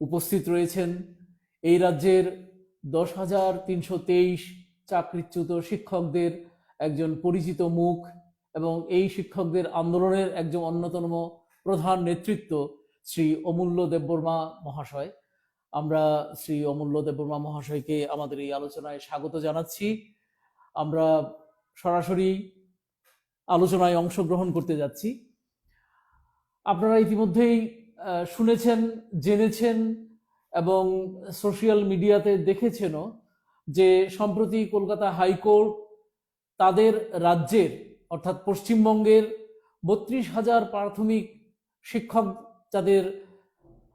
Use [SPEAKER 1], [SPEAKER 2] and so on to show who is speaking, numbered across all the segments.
[SPEAKER 1] উপস্থিত রয়েছেন। এই রাজ্যের দশ হাজার তিনশো তেইশ চাকরিচ্যুত শিক্ষকদের একজন পরিচিত মুখ এবং এই শিক্ষকদের আন্দোলনের একজন অন্যতম প্রধান নেতৃত্ব শ্রী অমূল্য দেববর্মা মহাশয়। আমরা শ্রী অমূল্য দেববর্মা মহাশয়কে আমাদের এই আলোচনায় স্বাগত জানাচ্ছি। আমরা সরাসরি আলোচনায় অংশগ্রহণ করতে যাচ্ছি। আপনারা ইতিমধ্যেই শুনেছেন, জেনেছেন এবং সোশ্যাল মিডিয়াতে দেখেছেনও যে সম্প্রতি কলকাতা হাইকোর্ট তাদের রাজ্যের, অর্থাৎ পশ্চিমবঙ্গের বত্রিশ হাজার প্রাথমিক শিক্ষক যাদের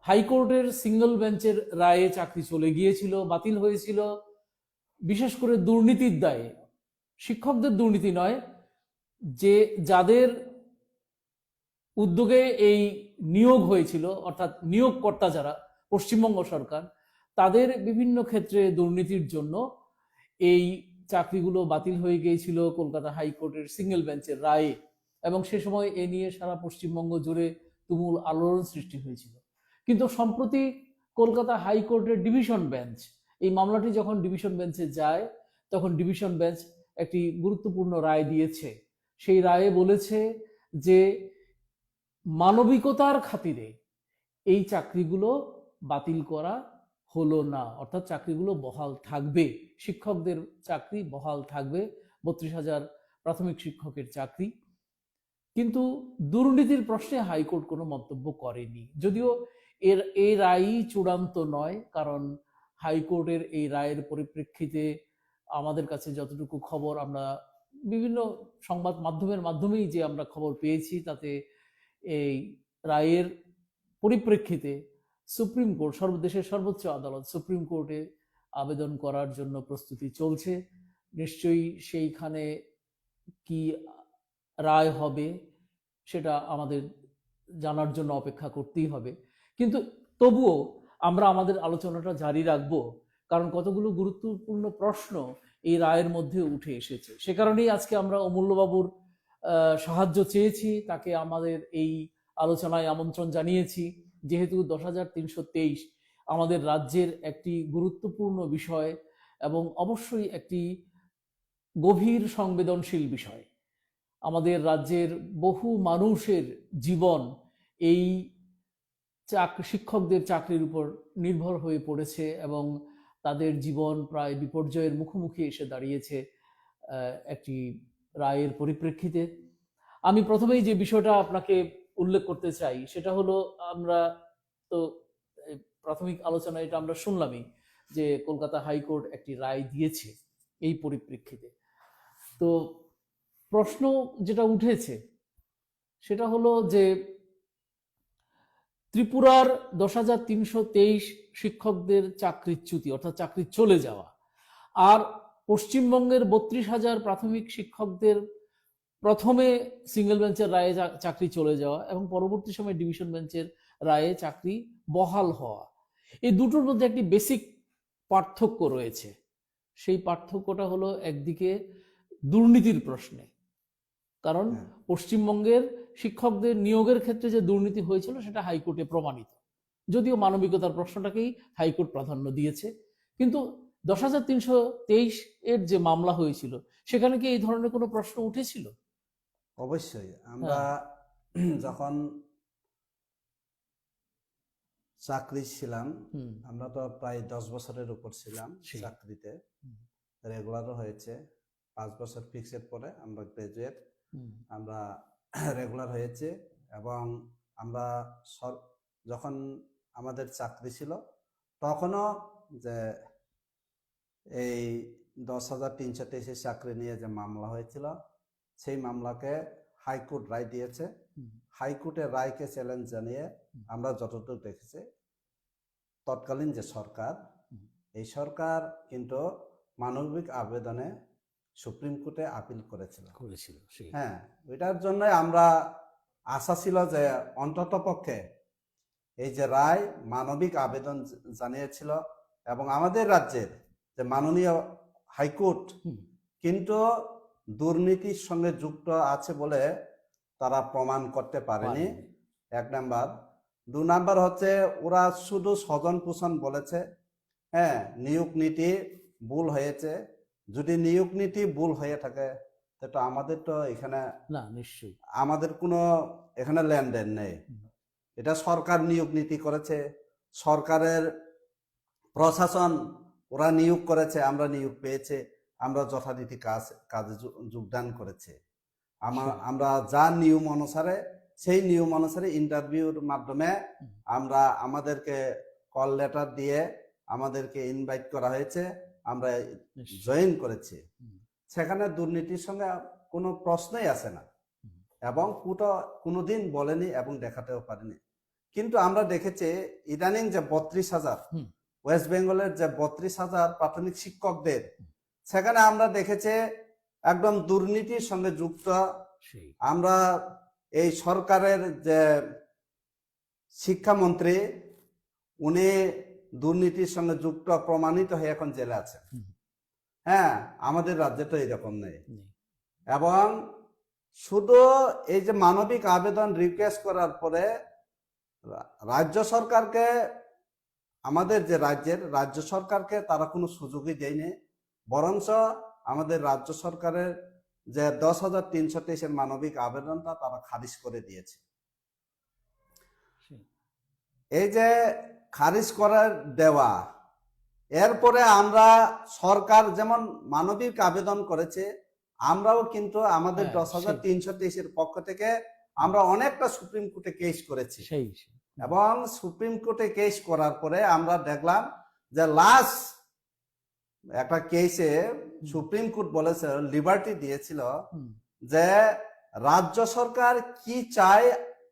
[SPEAKER 1] হাইকোর্টের সিঙ্গল বেঞ্চের রায়ে চাকরি চলে গিয়েছিল, বাতিল হয়েছিল, বিশেষ করে দুর্নীতির দায়ে। শিক্ষকদের দুর্নীতি নয়, যে যাদের উদ্যোগে এই নিয়োগ হয়েছিল, অর্থাৎ নিয়োগকর্তা যারা, পশ্চিমবঙ্গ সরকার, তাদের বিভিন্ন ক্ষেত্রে দুর্নীতির জন্য এই চাকরিগুলো বাতিল হয়ে গিয়েছিল কলকাতা হাইকোর্টের সিঙ্গেল বেঞ্চের রায়ে এবং সে সময় এ নিয়ে সারা পশ্চিমবঙ্গ জুড়ে তুমুল আলোড়ন সৃষ্টি হয়েছিল। কিন্তু সম্প্রতি কলকাতা হাইকোর্টের ডিভিশন বেঞ্চ, এই মামলাটি যখন ডিভিশন বেঞ্চে যায়, তখন ডিভিশন বেঞ্চ একটি গুরুত্বপূর্ণ রায় দিয়েছে। সেই রায়ে বলেছে যে মানবিকতার খাতিরে এই চাকরিগুলো বাতিল করা হলো না। অর্থাৎ চাকরিগুলো বহাল থাকবে। শিক্ষকদের চাকরি বহাল থাকবে। বত্রিশ হাজার প্রাথমিক শিক্ষকের চাকরি। কিন্তু দুর্নীতির প্রশ্নে হাইকোর্ট কোনো মন্তব্য করেনি। যদিও এর এই রায়ই চূড়ান্ত নয়, কারণ হাইকোর্টের এই রায়ের পরিপ্রেক্ষিতে আমাদের কাছে যতটুকু খবর, আমরা বিভিন্ন সংবাদ মাধ্যমের মাধ্যমেই যে আমরা খবর পেয়েছি, তাতে এই রায়ের পরিপ্রেক্ষিতে সুপ্রিম কোর্ট সর্বদেশের সর্বোচ্চ আদালত সুপ্রিম কোর্টে আবেদন করার জন্য প্রস্তুতি চলছে। নিশ্চয়ই সেইখানে কি রায় হবে সেটা আমাদের জানার জন্য অপেক্ষা করতেই হবে। কিন্তু তবুও আমরা আমাদের আলোচনাটা জারি রাখব, কারণ কতগুলো গুরুত্বপূর্ণ প্রশ্ন এই রায়ের মধ্যে উঠে এসেছে। সে কারণেই আজকে আমরা অমূল্যবাবুর সাহায্য চেয়েছি, তাকে আমাদের এই আলোচনায় আমন্ত্রণ জানিয়েছি। যেহেতু দশ হাজার তিনশো তেইশ আমাদের রাজ্যের একটি গুরুত্বপূর্ণ বিষয় এবং অবশ্যই একটি গভীর সংবেদনশীল বিষয়, আমাদের রাজ্যের বহু মানুষের জীবন এই চাক, শিক্ষকদের চাকরির উপর নির্ভর হয়ে পড়েছে এবং তাদের জীবন প্রায় বিপর্যয়ের মুখোমুখি এসে দাঁড়িয়েছে একটি রায়ের পরিপ্রেক্ষিতে, আমি প্রথমেই যে বিষয়টা আপনাকে উল্লেখ করতে চাই, সেটা হলো আমরা তো প্রাথমিক আলোচনায় এটা আমরা শুনলামই যে কলকাতা হাইকোর্ট একটি রায় দিয়েছে এই পরিপ্রেক্ষিতে। তো প্রশ্ন যেটা উঠেছে, সেটা হলো যে ত্রিপুরার দশ হাজার তিনশো তেইশ শিক্ষকদের চাকরিচ্যুতি, অর্থাৎ চাকরি চলে যাওয়া, আর পশ্চিমবঙ্গের বত্রিশ হাজার প্রাথমিক শিক্ষকদের প্রথমে সিঙ্গেল বেঞ্চের রায়ে চাকরি চলে যাওয়া এবং পরবর্তী সময় ডিভিশন বেঞ্চের রায়ে চাকরি বহাল হওয়া। এই দুটোর মধ্যে একটি বেসিক পার্থক্য রয়েছে। সেই পার্থক্যটা হলো একদিকে দুর্নীতির প্রশ্নে। কারণ
[SPEAKER 2] হ্যাঁ।
[SPEAKER 1] পশ্চিমবঙ্গের শিক্ষকদের নিয়োগের ক্ষেত্রে যে দুর্নীতি হয়েছিল সেটা হাইকোর্টে প্রমাণিত। যদিও মানবিকতার প্রশ্নটাকেই হাইকোর্ট প্রাধান্য দিয়েছে। কিন্তু দশ হাজার তিনশো তেইশ এর যে মামলা হয়েছিল সেখানে কি এই ধরনের কোনো প্রশ্ন উঠেছিল?
[SPEAKER 2] অবশ্যই। আমরা যখন চাকরি ছিলাম আমরা তো প্রায় দশ বছরের উপর ছিলাম। চাকরিতে। রেগুলারও হয়েছে। পাঁচ বছর ফিক্সের পরে আমরা গ্রাজুয়েট আমরা রেগুলার হয়েছে এবং আমরা যখন আমাদের চাকরি ছিল তখনও যে এই দশ হাজার তিনশো তেইশের চাকরি নিয়ে যে মামলা হয়েছিল সেই মামলাকে হাইকোর্ট রায় দিয়েছে। হাইকোর্টের রায়কে চ্যালেঞ্জ জানিয়ে আমরা যতটুকু দেখেছি তৎকালীন যে সরকার এই সরকার কিন্তু মানবিক আবেদনে সুপ্রিম কোর্টে আপিল করেছিল।
[SPEAKER 1] করেছিল
[SPEAKER 2] হ্যাঁ ওইটার জন্য আমরা আশা ছিল যে অন্তত পক্ষে এই যে রায় মানবিক আবেদন জানিয়েছিল এবং আমাদের রাজ্যের যে মাননীয় হাইকোর্ট কিন্তু দুর্নীতির সঙ্গে যুক্ত আছে বলে তারা প্রমাণ করতে পারেনি। এক নাম্বার। দু নাম্বার হচ্ছে ওরা শুধু স্বজন পোষণ বলেছে হ্যাঁ নিয়োগ নীতি ভুল হয়েছে। যদি নিয়োগ নীতি ভুল হয়ে থাকে তো আমাদের তো এখানে
[SPEAKER 1] না নিশ্চয়ই।
[SPEAKER 2] আমাদের কোনো এখানে লেনদেন নেই। এটা সরকার নিয়োগ নীতি করেছে। সরকারের প্রশাসন ওরা নিয়োগ করেছে আমরা নিয়োগ পেয়েছে আমরা যথারীতি কাজ কাজে যোগদান করেছে। আমা-
[SPEAKER 1] আচ্ছা।
[SPEAKER 2] আমরা যা নিয়ম অনুসারে সেই নিয়ম অনুসারে ইন্টারভিউর মাধ্যমে আমরা আমাদেরকে কল লেটার দিয়ে আমাদেরকে ইনভাইট করা হয়েছে আমরা জয়েন করেছি। সেখানে দুর্নীতির সঙ্গে কোনো প্রশ্নই আসে না। এবং কুটো কোনোদিন বলেনি এবং দেখাতেও পারেনি। কিন্তু আমরা দেখেছি ইদানিং যে বত্রিশ হাজার। ওয়েস্ট বেঙ্গলের যে বত্রিশ হাজার প্রাথমিক শিক্ষকদের সেখানে আমরা দেখেছি একদম দুর্নীতির সঙ্গে যুক্ত আমরা এই সরকারের যে শিক্ষামন্ত্রী উনি দুর্নীতির সঙ্গে যুক্ত প্রমাণিত হয়ে এখন জেলে আছেন
[SPEAKER 1] হুম।
[SPEAKER 2] হ্যাঁ আমাদের রাজ্যে তো এরকম নেই। এবং শুধু এই যে মানবিক আবেদন রিকোয়েস্ট করার পরে রাজ্য সরকারকে আমাদের যে রাজ্যের রাজ্য সরকারকে তারা কোনো সুযোগই দেয়নি বরঞ্চ আমাদের রাজ্য সরকারের যে দশ হাজার তিনশো তেইশের মানবিক আবেদনটা তারা খারিজ করে দিয়েছে। এই যে খারিজ করার দেওয়া এরপরে আমরা সরকার যেমন মানবিক আবেদন করেছে আমরাও কিন্তু আমাদের
[SPEAKER 1] হ্যাঁ,
[SPEAKER 2] দশ হাজার তিনশো তেইশের পক্ষ থেকে আমরা অনেকটা সুপ্রিম কোর্টে কেস করেছি।
[SPEAKER 1] সেই সেই।
[SPEAKER 2] এবং সুপ্রিম কোর্টে কেস করার পরে আমরা দেখলাম যে লাস্ট একটা কেসে সুপ্রিম কোর্ট বলেছে লিবার্টি দিয়েছিল যে রাজ্য সরকার কি চায়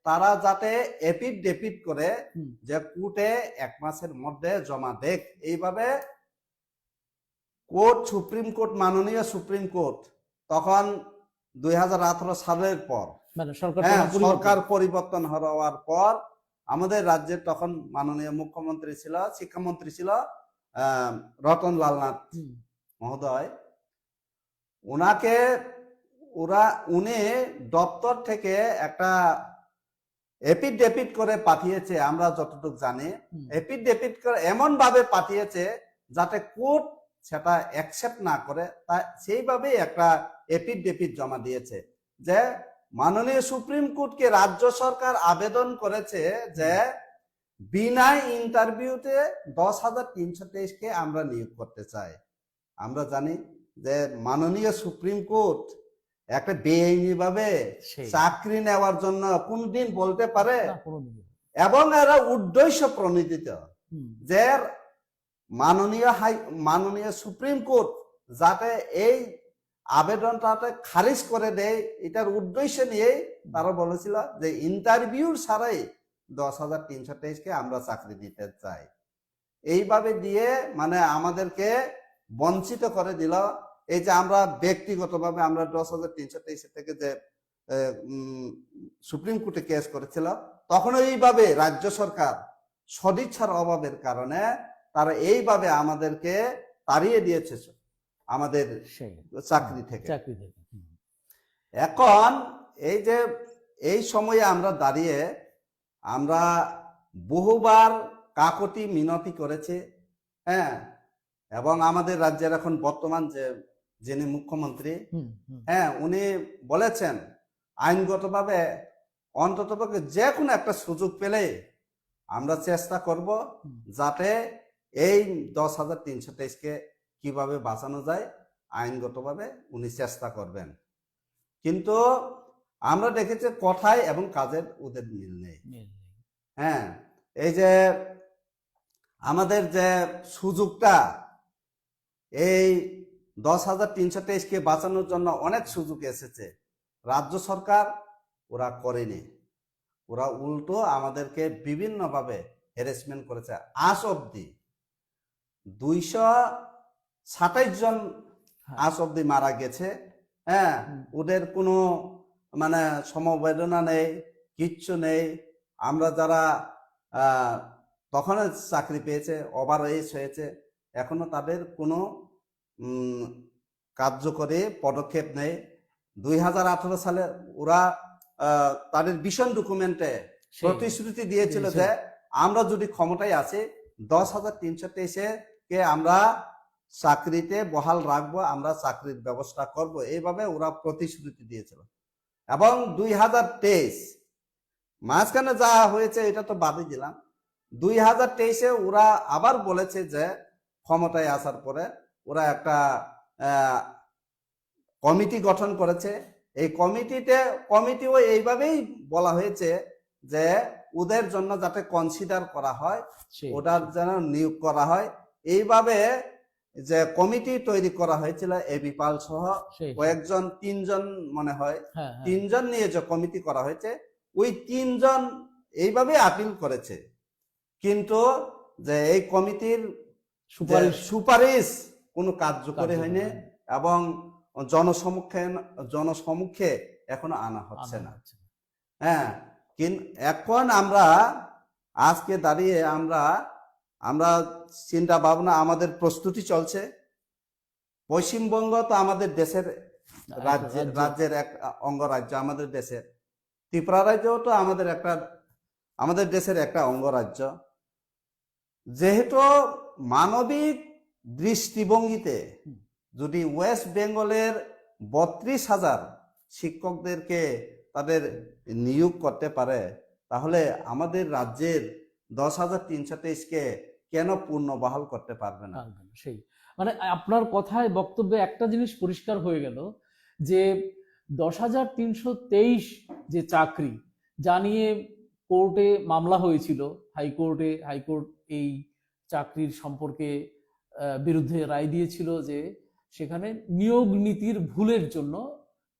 [SPEAKER 2] তারা যাতে এপিড ডেপিড করে যে কোর্টে এক মাসের মধ্যে জমা দেখ এইভাবে কোর্ট সুপ্রিম কোর্ট মাননীয় সুপ্রিম কোর্ট তখন দুই হাজার আঠারো সালের পর
[SPEAKER 1] মানে সরকার
[SPEAKER 2] হ্যাঁ সরকার পরিবর্তন হওয়ার পর আমাদের রাজ্যের তখন মাননীয় মুখ্যমন্ত্রী ছিল শিক্ষামন্ত্রী ছিল রতন লালনাথ। মহোদয় ওনাকে ওরা উনি দপ্তর থেকে একটা এপিডেপিড করে পাঠিয়েছে আমরা যতটুকু জানি
[SPEAKER 1] হুম।
[SPEAKER 2] এপিডেপিড করে এমন ভাবে পাঠিয়েছে যাতে কোর্ট সেটা অ্যাকসেপ্ট না করে তা সেইভাবেই একটা এপিডেপিড জমা দিয়েছে যে মাননীয় সুপ্রিম কোর্টকে রাজ্য সরকার আবেদন করেছে যে বিনা ইন্টারভিউতে দশ হাজার তিনশো তেইশকে আমরা নিয়োগ করতে চাই। আমরা জানি যে মাননীয় সুপ্রিম কোর্ট একটা বেআইনি ভাবে চাকরি নেওয়ার জন্য কোনদিন বলতে পারে। এবং এরা উদ্দেশ্য প্রণোদিত যে মাননীয় হাই মাননীয় সুপ্রিম কোর্ট যাতে এই আবেদনটাতে খারিজ করে দেয়, এটার উদ্দেশ্য নিয়ে তারা বলেছিল যে ইন্টারভিউ ছাড়াই দশ হাজার তিনশো তেইশকে আমরা চাকরি দিতে চাই। এইভাবে দিয়ে মানে আমাদেরকে বঞ্চিত করে দিল। এই যে আমরা ব্যক্তিগতভাবে আমরা দশ হাজার তিনশো তেইশের থেকে যে সুপ্রিম কোর্টে কেস করেছিল তখন এইভাবে রাজ্য সরকার সদিচ্ছার অভাবের কারণে তারা এইভাবে আমাদেরকে তাড়িয়ে দিয়েছে। আমাদের চাকরি থেকে।
[SPEAKER 1] চাকরি থেকে।
[SPEAKER 2] এখন এই যে এই সময়ে আমরা দাঁড়িয়ে আমরা বহুবার কাকতি মিনতি করেছে হ্যাঁ এবং আমাদের রাজ্যের এখন বর্তমান যে যিনি মুখ্যমন্ত্রী। হ্যাঁ উনি বলেছেন আইনগতভাবে অন্ততপক্ষে যে কোনো একটা সুযোগ পেলে আমরা চেষ্টা করব যাতে এই দশ হাজার তিনশো তেইশকে কীভাবে বাঁচানো যায় আইনগতভাবে উনি চেষ্টা করবেন। কিন্তু আমরা দেখেছি কথায় এবং কাজের ওদের মিল নেই। হ্যাঁ এই যে আমাদের যে সুযোগটা এই দশ হাজার তিনশো তেইশকে বাঁচানোর জন্য অনেক সুযোগ এসেছে। রাজ্য সরকার ওরা করেনি। ওরা উল্টো আমাদেরকে বিভিন্নভাবে হ্যারাসমেন্ট করেছে। আজ অব্দি দুইশো সাতাইশ জন
[SPEAKER 1] হ্যাঁ।
[SPEAKER 2] আজ অব্দি মারা গেছে। হ্যাঁ ওদের কোনো মানে সমবেদনা নেই কিচ্ছু নেই। আমরা যারা তখন চাকরি পেয়েছে ওভার এজ হয়েছে। এখনও তাদের কোনো কার্যকরী পদক্ষেপ নেই। দুই হাজার আঠারো সালে ওরা তাদের ভীষণ ডকুমেন্টে প্রতিশ্রুতি দিয়েছিল
[SPEAKER 1] দিয়েছিল।
[SPEAKER 2] যে আমরা যদি ক্ষমতায় আছি দশ হাজার তিনশো তেইশে কে আমরা চাকরিতে বহাল রাখব আমরা চাকরির ব্যবস্থা করব। এইভাবে ওরা প্রতিশ্রুতি দিয়েছিল। এবং দুই হাজার তেইশ মাঝখানে যা হয়েছে এটা তো বাদই দিলাম। দুই হাজার তেইশে ওরা আবার বলেছে যে ক্ষমতায় আসার পরে ওরা একটা কমিটি গঠন করেছে। এই কমিটিতে কমিটিও এইভাবেই বলা হয়েছে যে ওদের জন্য যাতে কনসিডার করা হয় ওটার যেন নিয়োগ করা হয়। এইভাবে যে কমিটি তৈরি করা হয়েছিল এবি পাল সহ কয়েকজন তিনজন মনে হয়
[SPEAKER 1] হ্যাঁ, হ্যাঁ।
[SPEAKER 2] তিনজন নিয়ে যে কমিটি করা হয়েছে ওই তিনজন এইভাবে আপিল করেছে কিন্তু যে এই কমিটির
[SPEAKER 1] সুপারিশ
[SPEAKER 2] সুপারিশ কোনো কার্যকরী হয়নি। এবং জনসমক্ষে জনসমক্ষে এখনও আনা হচ্ছে না। হ্যাঁ এখন আমরা আজকে দাঁড়িয়ে আমরা আমরা চিন্তা ভাবনা আমাদের প্রস্তুতি চলছে। পশ্চিমবঙ্গ তো আমাদের দেশের রাজ্যের রাজ্যের এক অঙ্গরাজ্য আমাদের দেশের। ত্রিপুরা রাজ্যও তো আমাদের একটা আমাদের দেশের একটা অঙ্গরাজ্য যেহেতু মানবিক দৃষ্টিভঙ্গিতে যদি ওয়েস্ট বেঙ্গলের বত্রিশ হাজার শিক্ষকদেরকে তাদের নিয়োগ করতে পারে তাহলে আমাদের রাজ্যের দশ হাজার তিনশো তেইশকে কেন পূর্ণ বহাল করতে পারবে না?
[SPEAKER 1] সেই। মানে আপনার কথায়, বক্তব্যে একটা জিনিস পরিষ্কার হয়ে গেল যে দশ হাজার তিনশো তেইশ যে চাকরি, যা নিয়ে কোর্টে মামলা হয়েছিল, হাইকোর্টে, হাইকোর্ট এই চাকরির সম্পর্কে বিরুদ্ধে রায় দিয়েছিল যে সেখানে নিয়োগ নীতির ভুলের জন্য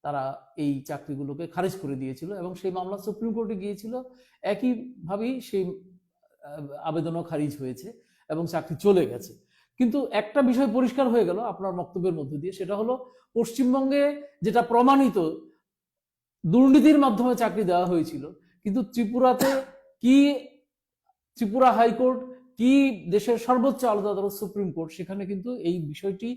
[SPEAKER 1] তারা এই চাকরিগুলোকে খারিজ করে দিয়েছিল এবং সেই মামলা সুপ্রিম কোর্টে গিয়েছিল। একইভাবেই সেই আবেদনও খারিজ হয়েছে এবং চাকরি চলে গেছে। কিন্তু একটা বিষয় পরিষ্কার হয়ে গেল আপনার বক্তব্যের মধ্য দিয়ে সেটা হলো পশ্চিমবঙ্গে যেটা প্রমাণিত দুর্নীতির মাধ্যমে চাকরি দেওয়া হয়েছিল কিন্তু ত্রিপুরাতে কি ত্রিপুরা হাইকোর্ট কি দেশের সর্বোচ্চ আলাদা আদালত সুপ্রিম কোর্ট সেখানে কিন্তু এই বিষয়টি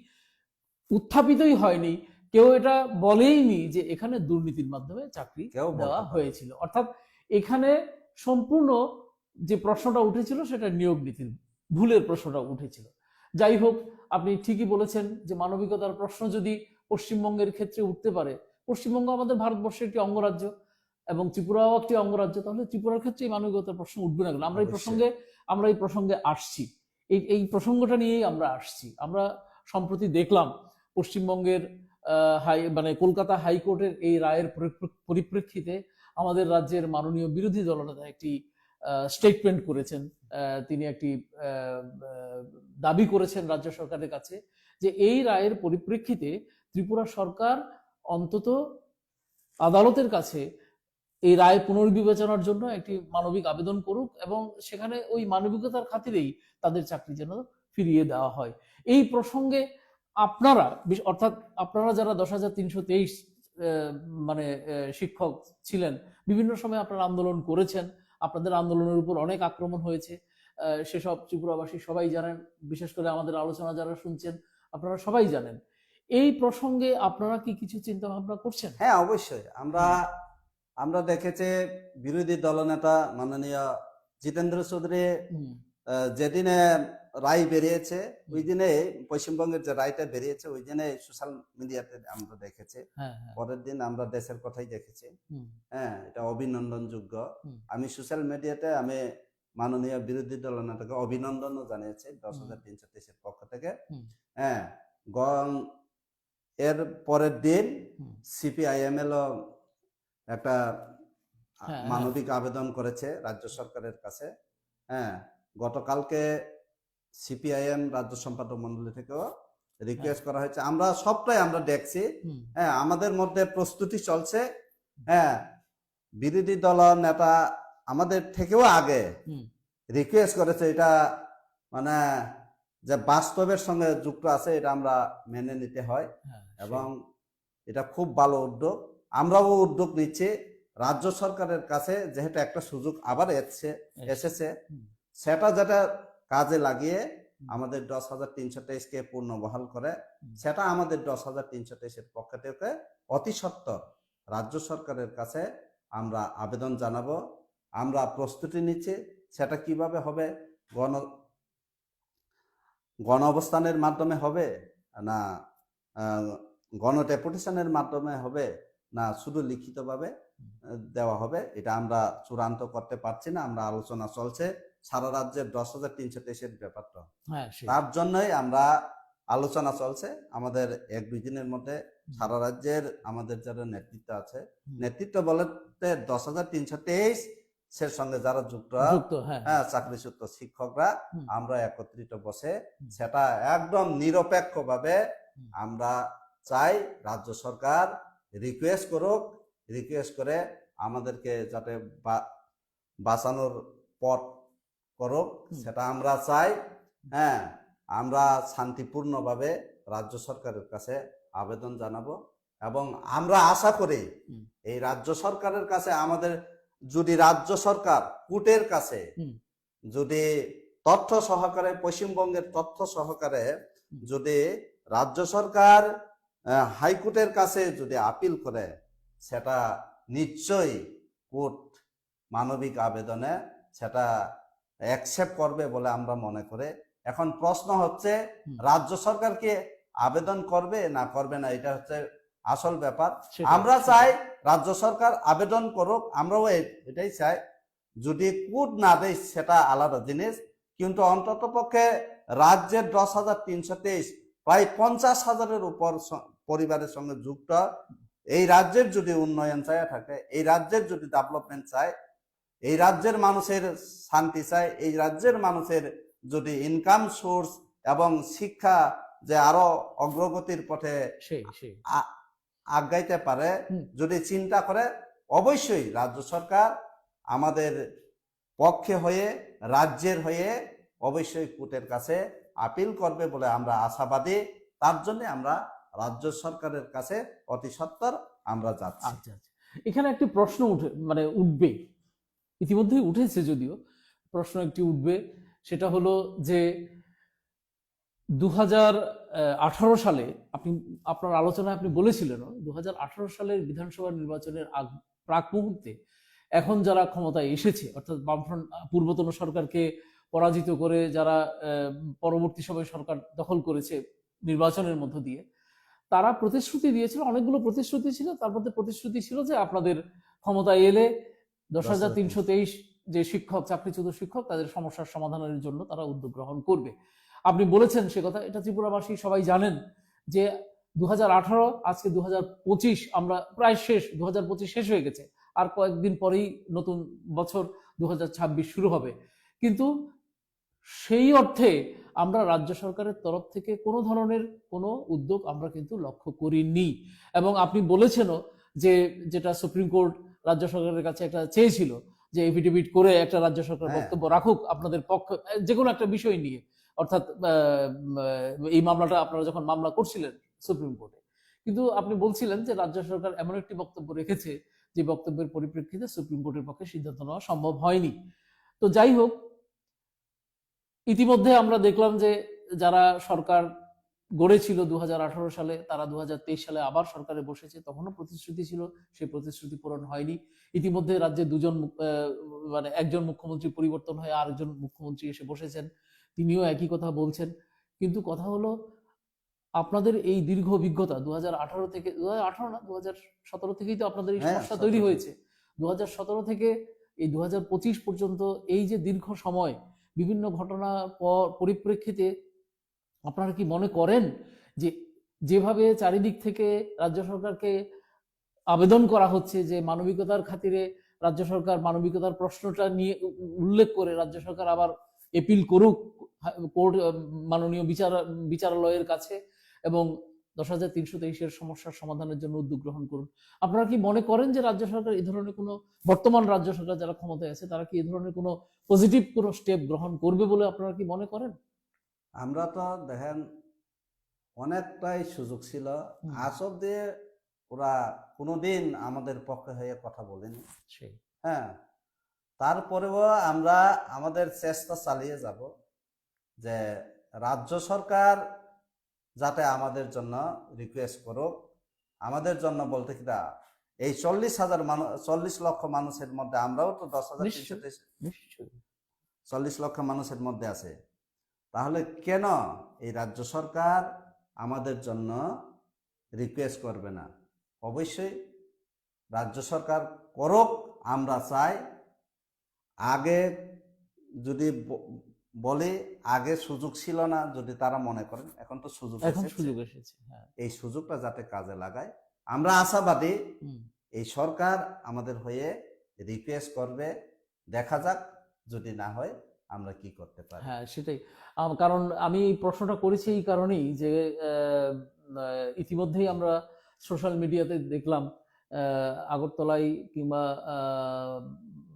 [SPEAKER 1] উত্থাপিতই হয়নি। কেউ এটা বলেইনি যে এখানে দুর্নীতির মাধ্যমে চাকরি দেওয়া হয়েছিল। অর্থাৎ এখানে সম্পূর্ণ যে প্রশ্নটা উঠেছিল সেটা নিয়োগ নীতির ভুলের প্রশ্নটা উঠেছিল। যাই হোক আপনি ঠিকই বলেছেন যে মানবিকতার প্রশ্ন যদি পশ্চিমবঙ্গের ক্ষেত্রে উঠতে পারে পশ্চিমবঙ্গ আমাদের ভারতবর্ষের একটি অঙ্গরাজ্য এবং ত্রিপুরাও একটি অঙ্গরাজ্য তাহলে ত্রিপুরার ক্ষেত্রে এই মানবিকতার প্রশ্ন উঠবে না কেন? আমরা এই প্রসঙ্গে আমরা এই প্রসঙ্গে আসছি। এই এই প্রসঙ্গটা নিয়েই আমরা আসছি। আমরা সম্প্রতি দেখলাম পশ্চিমবঙ্গের হাই মানে কলকাতা হাইকোর্টের এই রায়ের পরিপ্রেক্ষিতে আমাদের রাজ্যের মাননীয় বিরোধী দলনেতা একটি স্টেটমেন্ট করেছেন। তিনি একটি দাবি করেছেন রাজ্য সরকারের কাছে যে এই রায়ের পরিপ্রেক্ষিতে ত্রিপুরা সরকার অন্তত আদালতের কাছে এই রায় পুনর্বিবেচনার জন্য একটি মানবিক আবেদন করুক এবং সেখানে ওই মানবিকতার খাতিরেই তাদের চাকরি যেন ফিরিয়ে দেওয়া হয়। এই প্রসঙ্গে আপনারা, অর্থাৎ আপনারা যারা দশ হাজার তিনশো তেইশ মানে শিক্ষক ছিলেন, বিভিন্ন সময় আপনারা আন্দোলন করেছেন আপনাদের আন্দোলনের উপর অনেক আক্রমণ হয়েছে। সেসব ত্রিপুরাবাসী সবাই জানেন বিশেষ করে আমাদের আলোচনা যারা শুনছেন আপনারা সবাই জানেন। এই প্রসঙ্গে আপনারা কি কিছু চিন্তা ভাবনা করছেন?
[SPEAKER 2] হ্যাঁ অবশ্যই। আমরা আমরা দেখেছি বিরোধী দলনেতা মাননীয় জিতেন্দ্র চৌধুরী যেদিনে রায় বেরিয়েছে ওই দিনে পশ্চিমবঙ্গের যে রায়টা বেরিয়েছে ওই দিনে সোশ্যাল মিডিয়াতে আমরা দেখেছি।
[SPEAKER 1] হ্যাঁ হ্যাঁ।
[SPEAKER 2] পরের দিন আমরা দেশের কথাই দেখেছি। হ্যাঁ এটা অভিনন্দনযোগ্য। আমি সোশ্যাল মিডিয়াতে আমি মাননীয় বিরোধী দলনেতাকে অভিনন্দনও জানিয়েছি দশ হাজার তিনশো তেইশের পক্ষ থেকে। হ্যাঁ গং এর পরের দিন। সিপিআইএমএল একটা
[SPEAKER 1] হ্যাঁ,
[SPEAKER 2] মানবিক আবেদন করেছে রাজ্য সরকারের কাছে। হ্যাঁ গতকালকে সিপিআইএম রাজ্য সম্পাদক মন্ডলী থেকেও রিকোয়েস্ট করা হয়েছে। আমরা সবটাই আমরা দেখছি। হ্যাঁ আমাদের মধ্যে প্রস্তুতি চলছে। হ্যাঁ বিরোধী দল নেতা আমাদের থেকেও আগে রিকোয়েস্ট করেছে। এটা মানে যে বাস্তবের সঙ্গে যুক্ত আছে এটা আমরা মেনে নিতে হয়
[SPEAKER 1] হ্যাঁ,
[SPEAKER 2] এবং এটা খুব ভালো উদ্যোগ। আমরাও উদ্যোগ নিচ্ছি। রাজ্য সরকারের কাছে যেহেতু একটা সুযোগ আবার এসছে এসেছে। সেটা যেটা কাজে লাগিয়ে আমাদের দশ হাজার তিনশো তেইশকে পূর্ণ বহাল করে সেটা আমাদের দশ হাজার তিনশো তেইশের পক্ষ থেকে অতি সত্বর রাজ্য সরকারের কাছে আমরা আবেদন জানাব আমরা প্রস্তুতি নিচ্ছি সেটা কীভাবে হবে গণ গণ অবস্থানের মাধ্যমে হবে না গণ ডেপুটেশনের মাধ্যমে হবে না শুধু লিখিতভাবে দেওয়া হবে এটা আমরা চূড়ান্ত করতে পারছি না আমরা আলোচনা চলছে। সারা রাজ্যের দশ হাজার তিনশো তেইশের ব্যাপারটা।
[SPEAKER 1] হ্যাঁ
[SPEAKER 2] তার জন্যই আমরা আলোচনা চলছে। আমাদের এক দুই দিনের মধ্যে সারা রাজ্যের আমাদের যারা নেতৃত্ব আছে নেতৃত্ব বলতে দশ হাজার তিনশো তেইশ সের সঙ্গে যারা যুক্ত
[SPEAKER 1] হ্যাঁ।
[SPEAKER 2] হ্যাঁ চাকরিচ্যুত শিক্ষকরা আমরা একত্রিত বসে সেটা একদম নিরপেক্ষভাবে
[SPEAKER 1] হুম।
[SPEAKER 2] আমরা চাই রাজ্য সরকার রিকোয়েস্ট করুক রিকোয়েস্ট করে আমাদেরকে যাতে বাঁচানোর পথ করুক সেটা আমরা চাই হ্যাঁ আমরা শান্তিপূর্ণভাবে রাজ্য সরকারের কাছে আবেদন জানাব এবং আমরা আশা করি এই রাজ্য সরকারের কাছে আমাদের যদি রাজ্য সরকার কুটের কাছে যদি তথ্য সহকারে পশ্চিমবঙ্গের তথ্য সহকারে যদি রাজ্য সরকার হাইকোর্টের কাছে যদি আপিল করে সেটা নিশ্চয়ই কোর্ট মানবিক আবেদনে সেটা অ্যাকসেপ্ট করবে বলে আমরা মনে করে। এখন প্রশ্ন হচ্ছে রাজ্য সরকার কি আবেদন করবে না করবে না? এটা হচ্ছে আসল ব্যাপার। আমরা চাই রাজ্য সরকার আবেদন করুক আমরাও এটাই চাই। যদি কুট না দেয় সেটা আলাদা জিনিস। কিন্তু অন্তত পক্ষে রাজ্যের দশ হাজার তিনশো তেইশ প্রায় পঞ্চাশ হাজারের উপর পরিবারের সঙ্গে যুক্ত। এই রাজ্যের যদি উন্নয়ন চায় থাকে এই রাজ্যের যদি ডেভেলপমেন্ট চায় এই রাজ্যের মানুষের শান্তি চায় এই রাজ্যের মানুষের যদি ইনকাম সোর্স এবং শিক্ষা যে আরও অগ্রগতির পথে আগাইতে পারে যদি চিন্তা করে অবশ্যই রাজ্য সরকার আমাদের পক্ষে হয়ে রাজ্যের হয়ে অবশ্যই কোর্টের কাছে আপিল করবে বলে আমরা আশাবাদী। তার জন্য আমরা রাজ্য সরকারের কাছে অতি সত্বর আমরা যাচ্ছি।
[SPEAKER 1] আচ্ছা আচ্ছা। এখানে একটি প্রশ্ন উঠে মানে উঠবে ইতিমধ্যেই উঠেছে যদিও, প্রশ্ন একটি উঠবে, সেটা হলো যে দু সালে আপনি, আপনার আলোচনায় আপনি বলেছিলেন দুহাজার আঠারো সালের বিধানসভা নির্বাচনের আগ, প্রাক মুহূর্তে এখন যারা ক্ষমতায় এসেছে, অর্থাৎ বামফ্রন্ট পূর্বতন সরকারকে পরাজিত করে যারা পরবর্তী সময় সরকার দখল করেছে নির্বাচনের মধ্য দিয়ে, তারা প্রতিশ্রুতি দিয়েছিল, অনেকগুলো প্রতিশ্রুতি ছিল, তার মধ্যে প্রতিশ্রুতি ছিল যে আপনাদের ক্ষমতায় এলে দশ হাজার তিনশো তেইশ যে শিক্ষক চাকরিচ্যুত শিক্ষক তাদের সমস্যার সমাধানের জন্য তারা উদ্যোগ গ্রহণ করবে। আপনি বলেছেন সে কথা এটা ত্রিপুরাবাসী সবাই জানেন যে দু হাজার আঠারো আজকে দু হাজার পঁচিশ আমরা প্রায় শেষ দু হাজার পঁচিশ শেষ হয়ে গেছে। আর কয়েকদিন পরেই নতুন বছর দু হাজার ছাব্বিশ শুরু হবে। কিন্তু সেই অর্থে আমরা রাজ্য সরকারের তরফ থেকে কোনো ধরনের কোনো উদ্যোগ আমরা কিন্তু লক্ষ্য করিনি। এবং আপনি বলেছেনও যে যেটা সুপ্রিম কোর্ট রাজ্য সরকারের কাছে একটা চেয়েছিল যে এফিডেভিট করে একটা রাজ্য সরকার
[SPEAKER 2] হ্যাঁ।
[SPEAKER 1] বক্তব্য রাখুক আপনাদের পক্ষ যে কোনো একটা বিষয় নিয়ে। অর্থাৎ এই মামলাটা আপনারা যখন মামলা করছিলেন সুপ্রিম কোর্টে। কিন্তু আপনি বলছিলেন যে রাজ্য সরকার এমন একটি বক্তব্য রেখেছে যে বক্তব্যের পরিপ্রেক্ষিতে সুপ্রিম কোর্টের পক্ষে সিদ্ধান্ত নেওয়া সম্ভব হয়নি। তো যাই হোক ইতিমধ্যে আমরা দেখলাম যে যারা সরকার গড়েছিল দু হাজার আঠারো সালে তারা দুহাজার তেইশ সালে আবার সরকারে বসেছে তখনও প্রতিশ্রুতি ছিল সেই প্রতিশ্রুতি পূরণ হয়নি। ইতিমধ্যে রাজ্যে দুজন মানে একজন মুখ্যমন্ত্রী পরিবর্তন হয়ে আরেকজন মুখ্যমন্ত্রী এসে বসেছেন তিনিও একই কথা বলছেন। কিন্তু কথা হলো আপনাদের এই দীর্ঘ অভিজ্ঞতা দু হাজার আঠারো থেকে দু হাজার আঠারো না দু হাজার সতেরো থেকেই তো আপনাদের এই
[SPEAKER 2] হ্যাঁ,
[SPEAKER 1] সমস্যা তৈরি হয়েছে। দু হাজার সতেরো থেকে এই দু হাজার পঁচিশ পর্যন্ত এই যে দীর্ঘ সময় বিভিন্ন ঘটনার পর পরিপ্রেক্ষিতে আপনারা কি মনে করেন যে যেভাবে চারিদিক থেকে রাজ্য সরকারকে আবেদন করা হচ্ছে যে মানবিকতার খাতিরে রাজ্য সরকার মানবিকতার প্রশ্নটা নিয়ে উল্লেখ করে রাজ্য সরকার আবার এপিল করুক কোর্ট মাননীয় বিচার, বিচারালয়ের কাছে এবং দশ হাজার তিনশো তেইশের সমস্যার সমাধানের জন্য উদ্যোগ গ্রহণ করুন। আপনারা কি মনে করেন যে রাজ্য সরকার এই ধরনের কোনো, বর্তমান রাজ্য সরকার যারা ক্ষমতায় আছে, তারা কি এই ধরনের কোনো পজিটিভ কোনো স্টেপ গ্রহণ করবে বলে আপনারা কি মনে করেন?
[SPEAKER 2] আমরা তো দেখেন অনেকটাই সুযোগ ছিল। আজ অব্দি ওরা কোনোদিন আমাদের পক্ষে হয়ে কথা বলেনি। হ্যাঁ তারপরেও আমরা আমাদের চেষ্টা চালিয়ে যাব যে রাজ্য সরকার যাতে আমাদের জন্য রিকোয়েস্ট করুক। আমাদের জন্য বলতে কিনা এই চল্লিশ হাজার মানুষ চল্লিশ লক্ষ মানুষের মধ্যে আমরাও তো দশ হাজার চল্লিশ লক্ষ মানুষের মধ্যে আছে। তাহলে কেন এই রাজ্য সরকার আমাদের জন্য রিকোয়েস্ট করবে না? অবশ্যই রাজ্য সরকার করুক আমরা চাই। আগে যদি বলে আগে সুযোগ ছিল না যদি তারা মনে করেন এখন তো সুযোগ
[SPEAKER 1] সুযোগ এসেছে হ্যাঁ।
[SPEAKER 2] এই সুযোগটা যাতে কাজে লাগায়। আমরা আশাবাদী এই সরকার আমাদের হয়ে রিকোয়েস্ট করবে দেখা যাক যদি না হয় আমরা কি করতে পারি?
[SPEAKER 1] হ্যাঁ সেটাই। কারণ আমি এই প্রশ্নটা করেছি এই কারণেই যে ইতিমধ্যেই আমরা সোশ্যাল মিডিয়াতে দেখলাম আগরতলায় কিংবা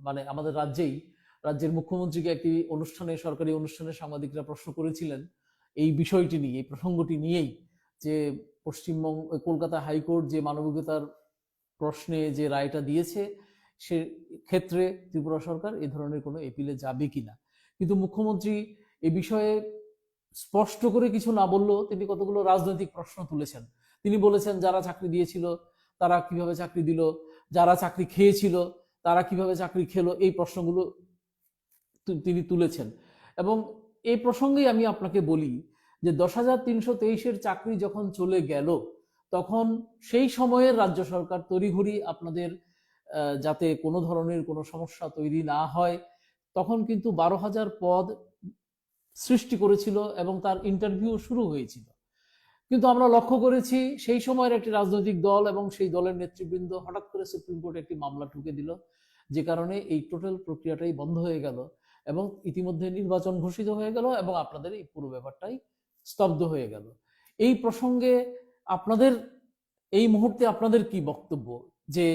[SPEAKER 1] মানে আমাদের রাজ্যেই, রাজ্যের মুখ্যমন্ত্রীকে একটি অনুষ্ঠানে, সরকারি অনুষ্ঠানে সাংবাদিকরা প্রশ্ন করেছিলেন এই বিষয়টি নিয়ে, এই প্রসঙ্গটি নিয়েই যে পশ্চিমবঙ্গ, কলকাতা হাইকোর্ট যে মানবিকতার প্রশ্নে যে রায়টা দিয়েছে, সে ক্ষেত্রে ত্রিপুরা সরকার এ ধরনের কোনো এপিলে যাবে কিনা। কিন্তু মুখ্যমন্ত্রী এ বিষয়ে স্পষ্ট করে কিছু না বললেও তিনি কতগুলো রাজনৈতিক প্রশ্ন তুলেছেন। তিনি বলেছেন, যারা চাকরি দিয়েছিল, তারা কীভাবে চাকরি দিল, যারা চাকরি খেয়েছিল, তারা কীভাবে চাকরি খেলো, এই প্রশ্নগুলো তিনি তুলেছেন। এবং এই প্রসঙ্গেই আমি আপনাকে বলি যে দশ হাজার তিনশো তেইশের চাকরি যখন চলে গেল, তখন সেই সময়ের রাজ্য সরকার তড়িঘড়ি আপনাদের যাতে কোনো ধরনের কোনো সমস্যা তৈরি না হয় তখন কিন্তু বারো হাজার পদ সৃষ্টি করেছিল এবং তার ইন্টারভিউ শুরু হয়েছিল। কিন্তু আমরা লক্ষ্য করেছি সেই সময়ের একটি রাজনৈতিক দল এবং সেই দলের নেতৃবৃন্দ হঠাৎ করে সুপ্রিম কোর্টে একটি মামলা ঠুকে দিল, যে কারণে এই টোটাল প্রক্রিয়াটাই বন্ধ হয়ে গেল এবং ইতিমধ্যে নির্বাচন ঘোষিত হয়ে গেল এবং আপনাদের এই পুরো ব্যাপারটাই স্তব্ধ হয়ে গেল। এই প্রসঙ্গে আপনাদের, এই মুহূর্তে আপনাদের কি বক্তব্য? যে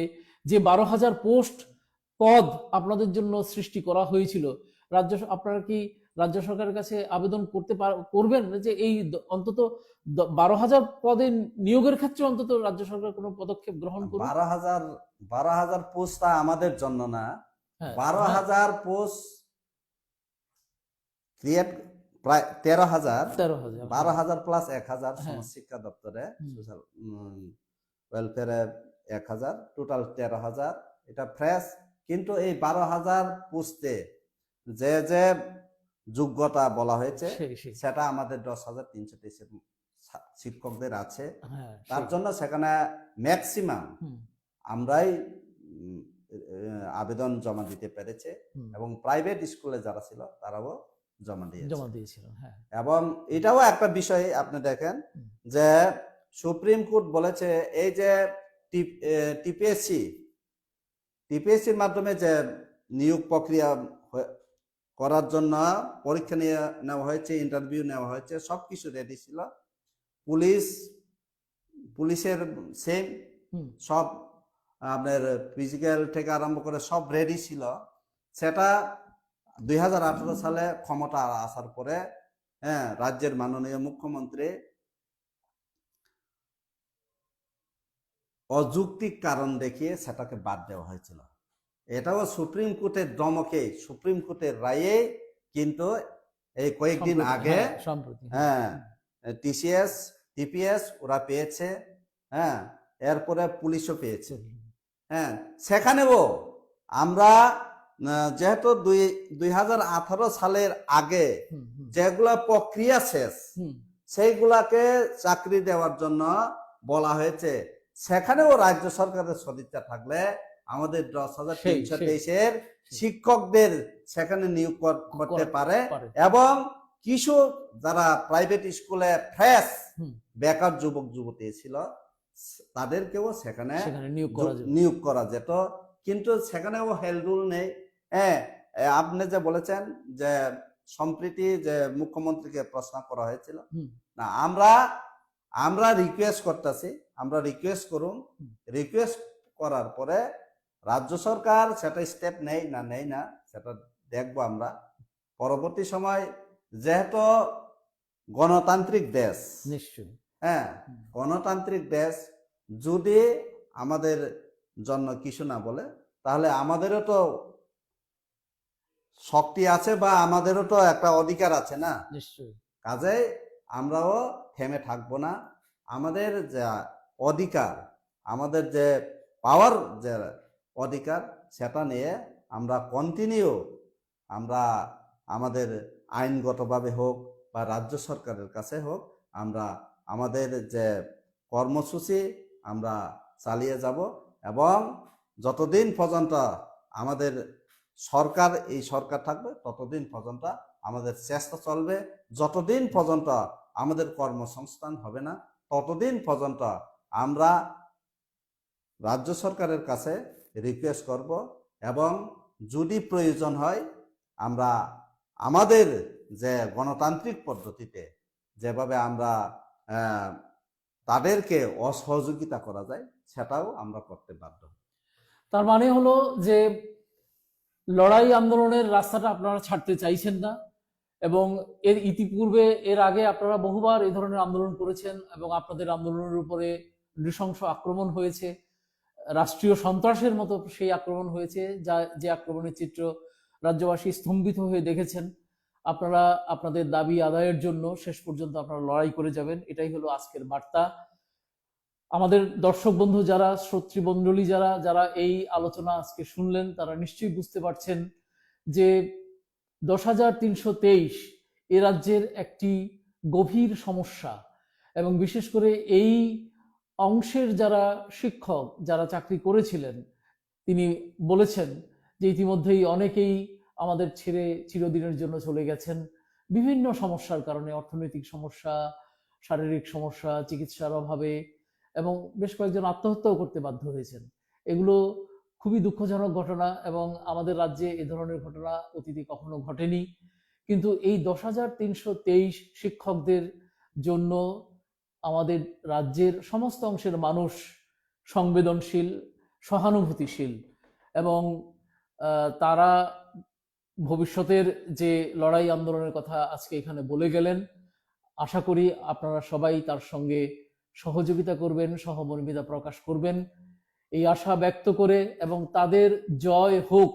[SPEAKER 1] যে বারো হাজার পোস্ট পদ আপনাদের জন্য সৃষ্টি করা হয়েছিল। রাজ্য আপনারা কি রাজ্য সরকারের কাছে আবেদন করতে করবেন যে এই অন্তত বারো হাজার পদে নিয়োগের ক্ষেত্রে অন্তত রাজ্য সরকার কোনো পদক্ষেপ গ্রহণ করুন
[SPEAKER 2] বারো হাজার বারো হাজার পোস্ট আমাদের জন্য না।
[SPEAKER 1] হ্যাঁ,
[SPEAKER 2] বারো
[SPEAKER 1] হ্যাঁ,
[SPEAKER 2] হাজার পোস্ট ক্রিয়েট প্রায় তেরো হাজার।
[SPEAKER 1] তেরো হাজার।
[SPEAKER 2] বারো হাজার প্লাস এক হাজার
[SPEAKER 1] হ্যাঁ।
[SPEAKER 2] শিক্ষা দপ্তরে। সোশ্যাল ওয়েলফেয়ারে এক হাজার টোটাল তেরো হাজার। এটা ফ্রেশ কিন্তু এই বারো হাজার পোস্টে যে যে যোগ্যতা বলা হয়েছে সেটা আমাদের দশ হাজার তিনশো তেইশের শিক্ষকদের আছে।
[SPEAKER 1] হ্যাঁ
[SPEAKER 2] তার জন্য সেখানে ম্যাক্সিমাম আমরাই আবেদন জমা দিতে পেরেছে এবং প্রাইভেট স্কুলে যারা ছিল তারাও জমা দিয়েছে।
[SPEAKER 1] জমা দিয়েছিলেন হ্যাঁ।
[SPEAKER 2] এবং এটাও একটা বিষয় আপনি দেখেন যে সুপ্রিম কোর্ট বলেছে এই যে টিপিএসসি টিপিএসসির মাধ্যমে যে নিয়োগ প্রক্রিয়া করার জন্য পরীক্ষা নিয়ে নেওয়া হয়েছে ইন্টারভিউ নেওয়া হয়েছে সব কিছু রেডি ছিল। পুলিশ পুলিশের সেম সব আপনার ফিজিক্যাল থেকে আরম্ভ করে সব রেডি ছিল। সেটা দুই হাজার আঠারো সালে ক্ষমতা আসার পরে হ্যাঁ রাজ্যের মাননীয় মুখ্যমন্ত্রী অযৌক্তিক কারণ দেখিয়ে সেটাকে বাদ দেওয়া হয়েছিল। এটাও সুপ্রিম কোর্টের দমকে সুপ্রিম কোর্টের রায়ে কিন্তু এই কয়েকদিন আগে
[SPEAKER 1] হ্যাঁ,
[SPEAKER 2] হ্যাঁ। টিসিএস টিপিএস ওরা পেয়েছে হ্যাঁ এরপরে পুলিশও পেয়েছে। হ্যাঁ সেখানেও আমরা যেহেতু দুই দুই হাজার আঠারো সালের আগে যেগুলা প্রক্রিয়া শেষ সেইগুলাকে চাকরি দেওয়ার জন্য বলা হয়েছে। সেখানেও রাজ্য সরকারের সদিচ্ছা থাকলে আমাদের দশ হাজার তিনশো তেইশের শিক্ষকদের সেখানে নিয়োগ করতে পারে। এবং কিছু যারা প্রাইভেট স্কুলে ফ্রেশ বেকার যুবক যুবতী ছিল তাদেরকেও সেখানে
[SPEAKER 1] নিয়োগ করা
[SPEAKER 2] নিয়োগ করা যেত। কিন্তু সেখানেও হেলরুল নেই। হ্যাঁ আপনি যে বলেছেন যে সম্প্রীতি যে মুখ্যমন্ত্রীকে প্রশ্ন করা হয়েছিল না আমরা আমরা রিকোয়েস্ট করতেছি আমরা রিকোয়েস্ট করুন। রিকোয়েস্ট করার পরে রাজ্য সরকার সেটা স্টেপ নেই না নেই না সেটা দেখব আমরা। পরবর্তী সময় যেহেতু গণতান্ত্রিক দেশ
[SPEAKER 1] নিশ্চয়ই।
[SPEAKER 2] হ্যাঁ গণতান্ত্রিক দেশ যদি আমাদের জন্য কিছু না বলে তাহলে আমাদেরও তো শক্তি আছে বা আমাদেরও তো একটা অধিকার আছে না?
[SPEAKER 1] নিশ্চয়ই।
[SPEAKER 2] কাজেই আমরাও থেমে থাকব না। আমাদের যা অধিকার, আমাদের যে পাওয়ার যে অধিকার, সেটা নিয়ে আমরা কন্টিনিউ আমরা আমাদের আইনগতভাবে হোক বা রাজ্য সরকারের কাছে হোক, আমরা আমাদের যে কর্মসূচি, আমরা চালিয়ে যাব এবং যতদিন পর্যন্ত আমাদের সরকার, এই সরকার থাকবে, ততদিন পর্যন্ত আমাদের চেষ্টা চলবে। যতদিন পর্যন্ত আমাদের কর্মসংস্থান হবে না। ততদিন পর্যন্ত আমরা রাজ্য সরকারের কাছে রিকোয়েস্ট করব এবং যদি প্রয়োজন হয়, আমরা আমাদের যে গণতান্ত্রিক পদ্ধতিতে যেভাবে আমরা তাদেরকে অসহযোগিতা করা যায়, সেটাও আমরা করতে বাধ্য
[SPEAKER 1] তার মানে হলো যে লড়াই আন্দোলনের রাস্তাটা আপনারা ছাড়তে চাইছেন না। এবং এর ইতিপূর্বে, এর আগে আপনারা বহুবার এই ধরনের আন্দোলন করেছেন এবং আপনাদের আন্দোলনের উপরে নৃশংস আক্রমণ হয়েছে। রাষ্ট্রীয় সন্ত্রাসের মতো সেই আক্রমণ হয়েছে, যা, যে আক্রমণের চিত্র রাজ্যবাসী স্তম্ভিত হয়ে দেখেছেন। আপনারা, আপনাদের দাবি আদায়ের জন্য শেষ পর্যন্ত আপনারা লড়াই করে যাবেন। এটাই হলো আজকের বার্তা। আমাদের দর্শক বন্ধু যারা শ্রোতৃমণ্ডলী যারা যারা এই আলোচনা আজকে শুনলেন, তারা নিশ্চয়ই বুঝতে পারছেন যে দশ হাজার তিনশো তেইশ এ রাজ্যের একটি গভীর সমস্যা এবং বিশেষ করে এই অংশের যারা শিক্ষক, যারা চাকরি করেছিলেন, তিনি বলেছেন যে ইতিমধ্যেই অনেকেই আমাদের ছেড়ে চিরদিনের জন্য চলে গেছেন। বিভিন্ন সমস্যার কারণে অর্থনৈতিক সমস্যা, শারীরিক সমস্যা, চিকিৎসার অভাবে এবং বেশ কয়েকজন আত্মহত্যাও করতে বাধ্য হয়েছেন। এগুলো খুবই দুঃখজনক ঘটনা এবং আমাদের রাজ্যে এ ধরনের ঘটনা অতীতে কখনো ঘটেনি। কিন্তু এই দশ হাজার তিনশো তেইশ শিক্ষকদের জন্য আমাদের রাজ্যের সমস্ত অংশের মানুষ সংবেদনশীল, সহানুভূতিশীল এবং তারা ভবিষ্যতের যে লড়াই আন্দোলনের কথা আজকে এখানে বলে গেলেন, আশা করি আপনারা সবাই তার সঙ্গে সহযোগিতা করবেন, সহমর্মিতা প্রকাশ করবেন। এই আশা ব্যক্ত করে এবং তাদের জয় হোক,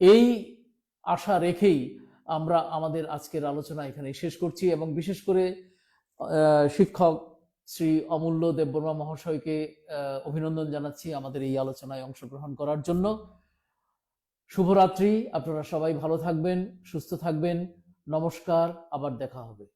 [SPEAKER 1] এই আশা রেখেই আমরা আমাদের আজকের আলোচনা এখানে শেষ করছি এবং বিশেষ করে শিক্ষক শ্রী অমূল্য দেববর্মা মহাশয়কে অভিনন্দন জানাচ্ছি আমাদের এই আলোচনায় অংশগ্রহণ করার জন্য। শুভরাত্রি, আপনারা সবাই ভালো থাকবেন, সুস্থ থাকবেন। নমস্কার, আবার দেখা হবে।